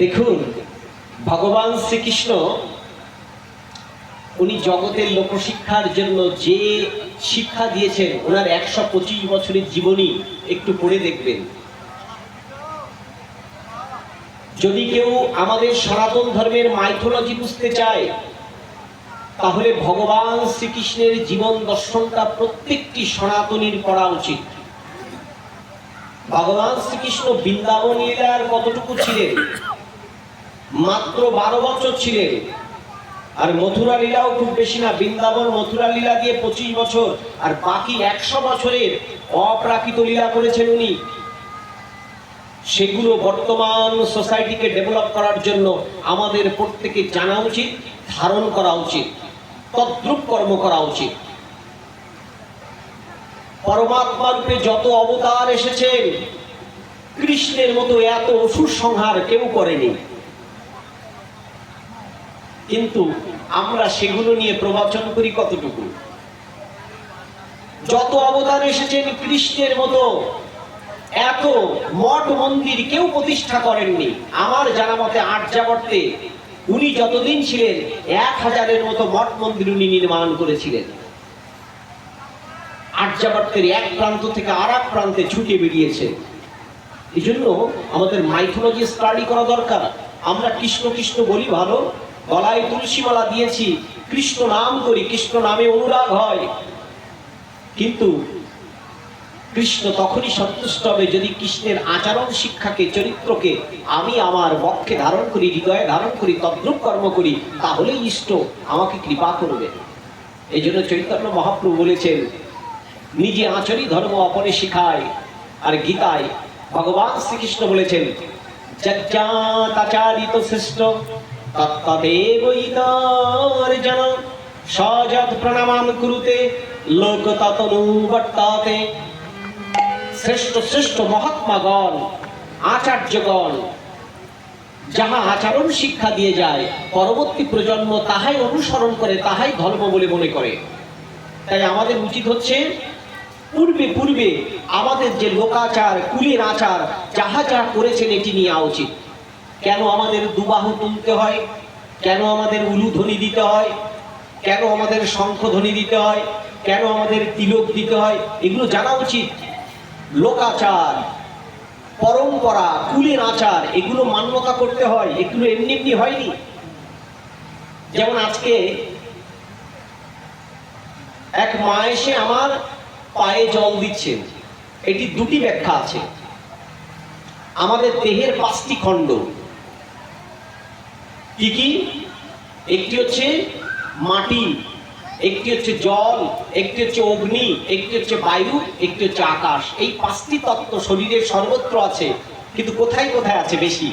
দেখুন, ভগবান শ্রীকৃষ্ণ, উনি জগতের লোকশিক্ষার জন্য যে শিক্ষা দিয়েছেন, ওনার একশো পঁচিশ বছরের জীবনী একটু পড়ে দেখবেন। যদি কেউ আমাদের সনাতন ধর্মের মাইথোলজি বুঝতে চায়, তাহলে ভগবান শ্রীকৃষ্ণের জীবন দর্শনটা প্রত্যেকটি সনাতনীর করা উচিত। ভগবান শ্রীকৃষ্ণ বৃন্দাবন লীলার কতটুকু ছিলেন? মাত্র বারো বছর ছিলেন। আর মথুরা লীলাও খুব বেশি না, বৃন্দাবন, মথুরা লীলা দিয়ে পঁচিশ বছর, আর বাকি একশো বছরের অপ্রাকৃত লীলা করেছেন উনি। সেগুলো বর্তমান সোসাইটিকে ডেভেলপ করার জন্য আমাদের প্রত্যেকে জানা উচিত, ধারণ করা উচিত, তদ্রুপ কর্ম করা উচিত। পরমাত্মা রূপে যত অবতার এসেছেন, কৃষ্ণের মতো এত অসুর সংহার কেউ করেনি। কিন্তু আমরা সেগুলো নিয়ে প্রবচন করি কতটুকু? যত অবদান এসেছেন কৃষ্ণের মতো, এত মঠ মন্দির কেউ প্রতিষ্ঠা করেননি। আমার জানা মতে আর্যাবর্তে উনি যতদিন ছিলেন, এক হাজারের মতো মঠ মন্দির উনি নির্মাণ করেছিলেন। আর্যাবর্তের এক প্রান্ত থেকে আর প্রান্তে ছুটে বেরিয়েছে। এই জন্য আমাদের মাইথোলজি স্টাডি করা দরকার। আমরা কৃষ্ণ কৃষ্ণ বলি ভালো গলায় তুলসীমালা দিয়েছি, কৃষ্ণ নাম করি, কৃষ্ণ নামে অনুরাগ হয়। কিন্তু কৃষ্ণ তখনই সন্তুষ্ট হবে যদি কৃষ্ণের আচরণ শিক্ষাকে, চরিত্রকে আমি আমার বক্ষে ধারণ করি, হৃদয়ে ধারণ করি, তদ্রুপ কর্ম করি, তাহলেই ইষ্ট আমাকে কৃপা করবে। এই জন্য চৈতন্য মহাপ্রভু বলেছেন, নিজে আচরি ধর্ম অপরে শিখায় আর গীতায় ভগবান শ্রীকৃষ্ণ বলেছেন যজ্ঞাতাচারিত শ্রেষ্ঠ শ্রেষ্ঠ শ্রেষ্ঠ মহাত্মাগণ, আচার্যগণ, যাহা আচরণ শিক্ষা দিয়ে যায়, পরবর্তী প্রজন্ম তাহাই অনুসরণ করে, তাহাই ধর্ম বলে মনে করে। তাই আমাদের উচিত হচ্ছে, পূর্বে পূর্বে আমাদের যে লোকাচার কুলের আচার, যাহা যাহা করেছেন এটি নেওয়া উচিত। কেন আমাদের দুবাহু তুলতে হয়? কেন আমাদের উলুধ্বনি দিতে হয়? কেন আমাদের শঙ্খধ্বনি দিতে হয়? কেন আমাদের তিলক দিতে হয়? এগুলো জানা উচিত। লোকাচার, পরম্পরা, কুলের আচার, এগুলো মান্যতা করতে হয়। এগুলো এমনি এমনি হয়নি। যেমন আজকে এক মা এসে আমার পায়ে জল দিচ্ছেন এটি দুটি ব্যাখ্যা আছে। আমাদের দেহের পাঁচটি খণ্ড। কি কি? একটি হচ্ছে মাটি, একটি হচ্ছে জল, একটি হচ্ছে অগ্নি, একটি হচ্ছে বায়ু, একটি হচ্ছে আকাশ। এই পাঁচটি তত্ত্ব শরীরের সর্বত্র আছে, কিন্তু কোথায় কোথায় আছে বেশি?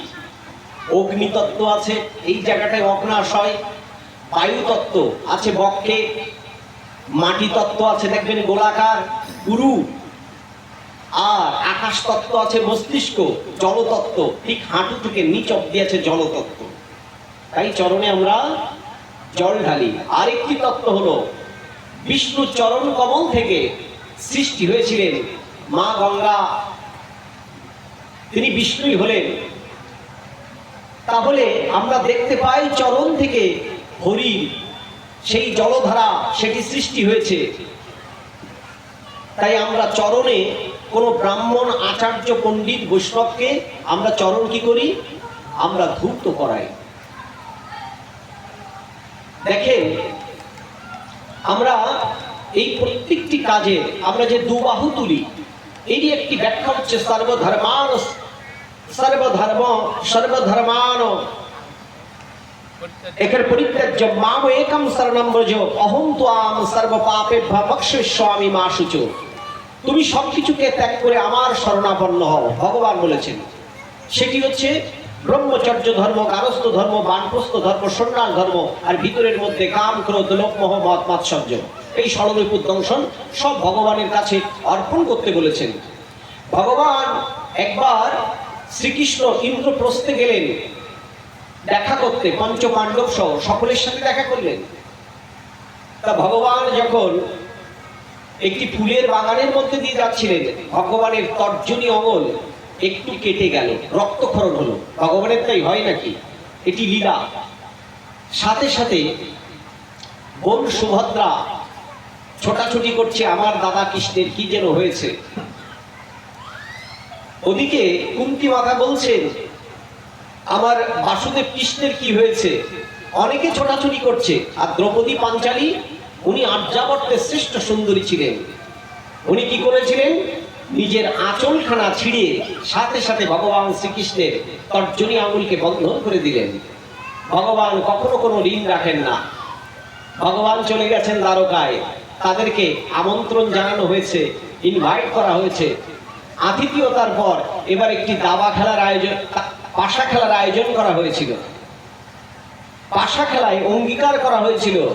অগ্নি তত্ত্ব আছে, এই জায়গাটায় অগ্নাশয় বায়ু তত্ত্ব আছে বক্ষে, মাটি তত্ত্ব আছে, দেখবেন গোলাকার গুরু আর আকাশ তত্ত্ব আছে মস্তিষ্ক, জলতত্ত্ব। ঠিক হাঁটু থেকে নিচ অব্দি আছে জলতত্ত্ব। তাই চরণে আমরা জল ঢালি। আরেকটি তত্ত্ব হলো বিষ্ণু চরণ কমল থেকে সৃষ্টি হয়েছিলেন মা গঙ্গা। তিনি বিষ্ণুই হলেন। তাহলে আমরা দেখতে পাই চরণ থেকে হরি সেই জলধারা, সেটি সৃষ্টি হয়েছে। তাই আমরা চরণে কোনো ব্রাহ্মণ, আচার্য, পণ্ডিত, বৈষ্ণবকে আমরা চরণ কি করি? আমরা ধূর্ত করাই। দেখেন, আমরা এই প্রত্যেকটি কাজে আমরা যে দুবাহু তুলি, এরই একটি ব্যাখ্যা হচ্ছে সর্বধর্মান সর্বধর্ম সর্বধর্মান একের পরিত্যাজ্য মাম একম শরণম ব্রজ অহম ত্বাম সর্ব পাপে ভক্ষস্বামী মা শুচ তুমি সবকিছুকে ত্যাগ করে আমার শরণাপন্ন হও, ভগবান বলেছেন। সেটি হচ্ছে ব্রহ্মচর্য ধর্ম, গারস্থ ধর্ম, বানপ্রস্থ ধর্ম, সন্ন্যাস ধর্ম, আর ভিতরের মধ্যে কাম, ক্রোধ লোভ মোহ মত মাৎসর্য। এই ষড়রূপ দংশন সব ভগবানের কাছে অর্পণ করতে বলেছেন। ভগবান একবার শ্রীকৃষ্ণ ইন্দ্রপ্রস্থে গেলেন, দেখা করতে পঞ্চ পাণ্ডব সহ সকলের সাথে দেখা করলেন। তা ভগবান যখন একটি ফুলের বাগানের মধ্যে দিয়ে যাচ্ছিলেন, ভগবানের তর্জনী অমল একটু কেটে গেল রক্তক্ষরণ হলো। ভগবানের তাই হয় নাকি? এটি লীলা। সাথে সাথে বোন সুভদ্রা ছোটাছুটি করছে আমার দাদা কৃষ্ণের, কি যেন হয়েছে। ওদিকে কুন্তি মাতা বলছেন, আমার বাসুদেব কৃষ্ণের কি হয়েছে? অনেকে ছোটাছুটি করছে। আর দ্রৌপদী পাঞ্চালী, উনি আর্যাবর্তের শ্রেষ্ঠ সুন্দরী ছিলেন। উনি কি করেছিলেন? নিজের আঁচলখানা ছিঁড়ে সাথে সাথে ভগবান শ্রীকৃষ্ণের তর্জনী আঙুলকে বন্ধন করে দিলেন। ভগবান কখনো কোনো ঋণ রাখেন না। ভগবান চলে গেছেন দ্বারকায়। তাদেরকে আমন্ত্রণ জানানো হয়েছে ইনভাইট করা হয়েছে। আতিথিয়তার পর এবার একটি দাবা খেলার আয়োজন, পাশা খেলার আয়োজন করা হয়েছিল। পাশা খেলায় অঙ্গীকার করা হয়েছিল।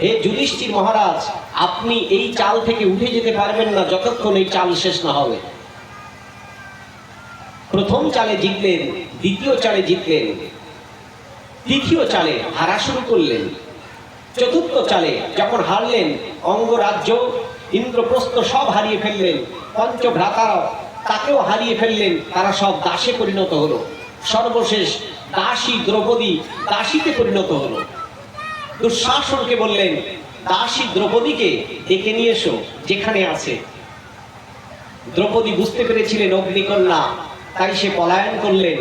হে যুধিষ্ঠির মহারাজ, আপনি এই চাল থেকে উঠে যেতে পারবেন না যতক্ষণ এই চাল শেষ না হবে। প্রথম চালে জিতলেন, দ্বিতীয় চালে জিতলেন, তৃতীয় চালে হারা শুরু করলেন, চতুর্থ চালে যখন হারলেন, অঙ্গরাজ্য, ইন্দ্রপ্রস্থ সব হারিয়ে ফেললেন, পঞ্চভ্রাতারাও তাকেও হারিয়ে ফেললেন, তারা সব দাসে পরিণত হলো। সর্বশেষ দাসী দ্রৌপদী দাসীতে পরিণত হলো। দুঃশাসনকে বললেন, দাসী দ্রৌপদীকে ডেকে নিয়ে এসো, যেখানে আছে। দ্রৌপদী বুঝতে পেরেছিলেন অগ্নিকন্যা, তাই সে পলায়ন করলেন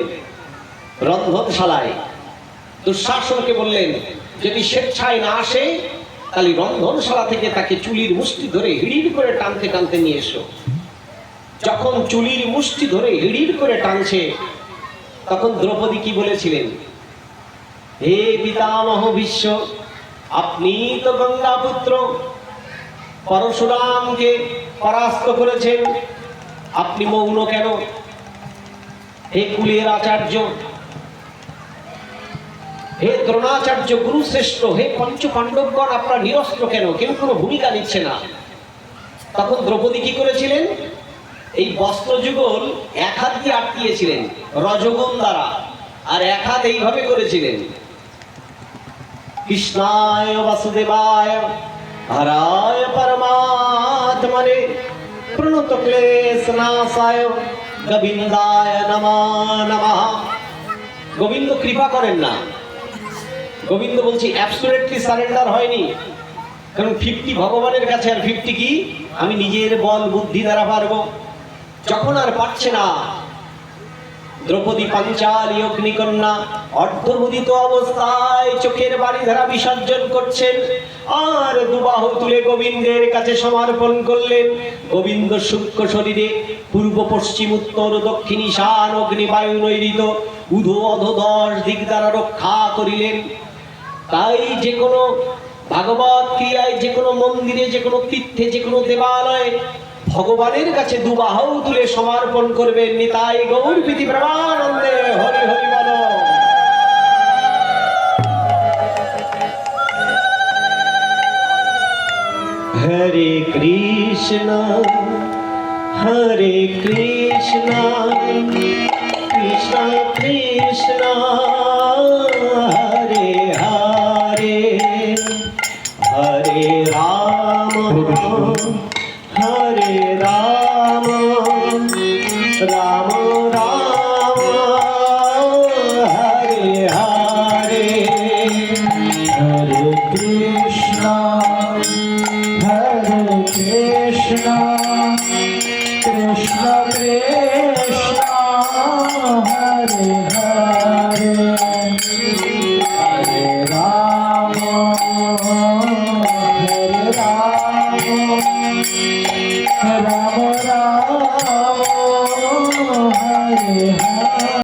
রন্ধনশালায়। দুঃশাসনকে বললেন, যদি স্বেচ্ছায় না আসে, তাহলে রন্ধনশালা থেকে তাকে চুলির মুষ্টি ধরে হিড়ির করে টানতে টানতে নিয়ে এসো। যখন চুলির মুষ্টি ধরে হিড়ির করে টানছে, তখন দ্রৌপদী কি বলেছিলেন, হে পিতামহ বিশ্ব আপনি তো গঙ্গা পুত্র। পরশুরামকে পরাস্ত করেছেন। আপনি মৌন কেন? হে কুলের আচার্য, হে দ্রোণাচার্য গুরু শ্রেষ্ঠ হে পঞ্চ পাণ্ডবগণ আপনার নিরস্ত্র কেন? কেউ কোনো ভূমিকা নিচ্ছে না। তখন দ্রৌপদী কি করেছিলেন? এই বস্ত্র যুগল এক হাত দিয়ে আটকিয়েছিলেন রজগণ দ্বারা, আর এক হাত এইভাবে করেছিলেন। কৃষ্ণায় বাসুদেবায় হরায় পরমাত্মনে প্রণত ক্লেশ নাশায়, গোবিন্দায় নমা নমঃ। গোবিন্দ কৃপা করেন না। গোবিন্দ বলছি অ্যাবসোলেটলি সারেন্ডার হয়নি। কারণ ফিফটি ভগবানের কাছে আর ফিফটি কি? আমি নিজের বল, বুদ্ধি দ্বারা পারব। যখন আর পারছে না দ্রৌপদী পাঞ্চালী অগ্নিকন্যা অর্ধমুদিত অবস্থায় চোখের বাড়ি ধারা বিসর্জন করছেন। আর দুবাহু তুলে গোবিন্দের কাছে সমর্পণ করলেন। গোবিন্দ সূক্ষ্ম শরীরে পূর্ব, পশ্চিম, উত্তর, দক্ষিণ ঈশান অগ্নি বায়ু নৈরিত উধো, অধ, দশ দিক দ্বারা রক্ষা করিলেন। তাই যে কোনো ভাগবত ক্রিয়ায় যে কোনো মন্দিরে যে কোনো তীর্থে যে কোনো দেবালয়ে ভগবানের কাছে দুবাহু তুলে সমর্পণ করবেন নিতাই গৌর প্রীতি প্রেমানন্দে। হরি হরি বল। হরে কৃষ্ণ হরে কৃষ্ণ কৃষ্ণ কৃষ্ণ, হরে হরে হরে রাম। হরে রাম